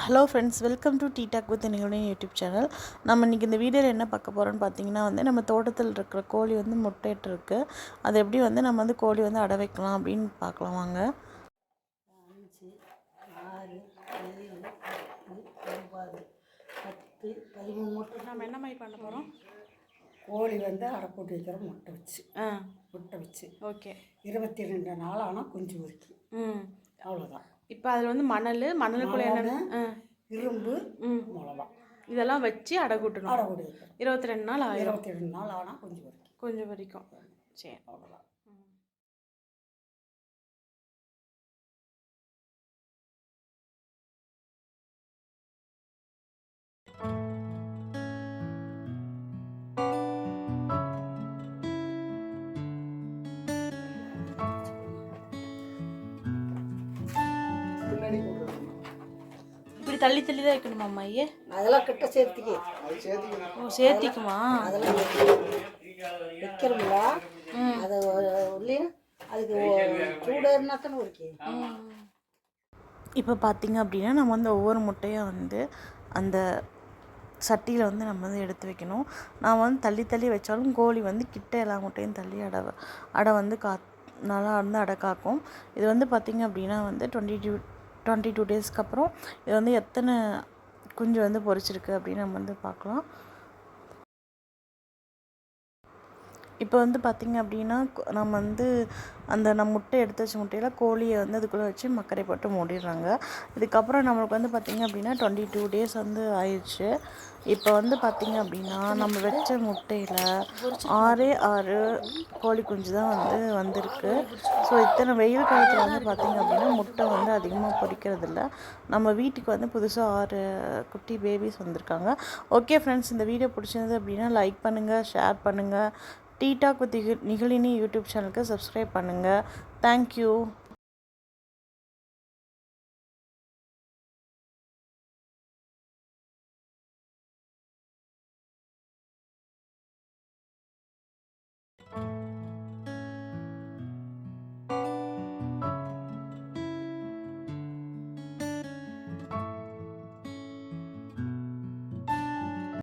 Hello friends welcome to tea talk with நிகழ்ச்சியின் YouTube channel நம்ம இன்றைக்கி இந்த வீடியோவில் என்ன பார்க்க போகிறோம்னு பார்த்தீங்கன்னா வந்து நம்ம தோட்டத்தில் இருக்கிற கோழி வந்து முட்டையிட்டு இருக்கு. அது எப்படி வந்து நம்ம வந்து கோழி வந்து அடை வைக்கலாம் அப்படின்னு பார்க்கலாம் வாங்க. அஞ்சு ஆறு ஏழு ஒன்பது பத்து பதிமூணு முட்டை நம்ம என்ன மாதிரி பண்ண போகிறோம் கோழி வந்து அடை போட்டு வைக்கிற முட்டை வச்சு. ஆ. முட்டை வச்சு. ஓகே. இருபத்தி ரெண்டு நாள் ஆனால் குஞ்சு பொறிக்கும் ம். அவ்வளோதான் இப்போ அதில் வந்து மணல் மணலுக்குள்ளே என்ன இரும்பு ம். மிளகா. இதெல்லாம் வச்சு அடை கூட்டணும். அடை போட்டு வைக்கிறோம் இருபத்தி ரெண்டு நாள் ஆயிரும். இருபத்தி ரெண்டு நாள் ஆனால் குஞ்சு பொறிக்கும் கொஞ்சம் வரைக்கும் சரி. அவ்வளோதான் பின்னாடி போட்டுருக்கணும் இப்படி தள்ளி தள்ளி தான் வைக்கணுமா அம்மா ஐயே அதெல்லாம் கிட்ட சேர்த்துக்கி. ஓ சேர்த்திக்குமா? அதெல்லாம் வைக்கிறோம்ல. அதை உள்ளே அதுக்கு சூடேறினா தானே இருக்கு இப்போ பார்த்தீங்க அப்படின்னா நம்ம வந்து ஒவ்வொரு முட்டையும் வந்து அந்த சட்டியில் வந்து நம்ம வந்து எடுத்து வைக்கணும். நான் வந்து தள்ளி தள்ளி வச்சாலும் கோழி வந்து கிட்ட எல்லா முட்டையும் தள்ளி அடை அடை வந்து கா நல்லா வந்து அடை காக்கும். இது வந்து பார்த்திங்க அப்படின்னா வந்து டுவெண்ட்டி டூ டுவெண்ட்டி டூ டேஸ்க்கு அப்புறம் இது வந்து எத்தனை குஞ்சு வந்து பொரிச்சிருக்கு அப்படின்னு நம்ம வந்து பார்க்கலாம். இப்போ வந்து பார்த்திங்க அப்படின்னா நம்ம வந்து அந்த நம்ம முட்டை எடுத்து வச்ச முட்டையில் கோழியை வந்து அதுக்குள்ளே வச்சு மக்கரை போட்டு மூடிடுறாங்க. இதுக்கப்புறம் நம்மளுக்கு வந்து பார்த்திங்க அப்படின்னா டுவெண்ட்டி டூ டேஸ் வந்து ஆயிடுச்சு. இப்போ வந்து பார்த்திங்க அப்படின்னா நம்ம வச்ச முட்டையில் ஆறே ஆறு கோழி குஞ்சு தான் வந்து வந்திருக்கு. ஸோ இத்தனை வெயில் காலத்தில் வந்து பார்த்திங்க அப்படின்னா முட்டை வந்து அதிகமாக பொரிக்கிறது நம்ம வீட்டுக்கு வந்து புதுசாக ஆறு குட்டி பேபிஸ் வந்திருக்காங்க. ஓகே ஃப்ரெண்ட்ஸ் இந்த வீடியோ பிடிச்சிருந்தது அப்படின்னா லைக் பண்ணுங்கள் ஷேர் பண்ணுங்கள் tea talk with Nigazhini YouTube சேனலுக்கு சப்ஸ்கிரைப் பண்ணுங்கள் தேங்க்யூ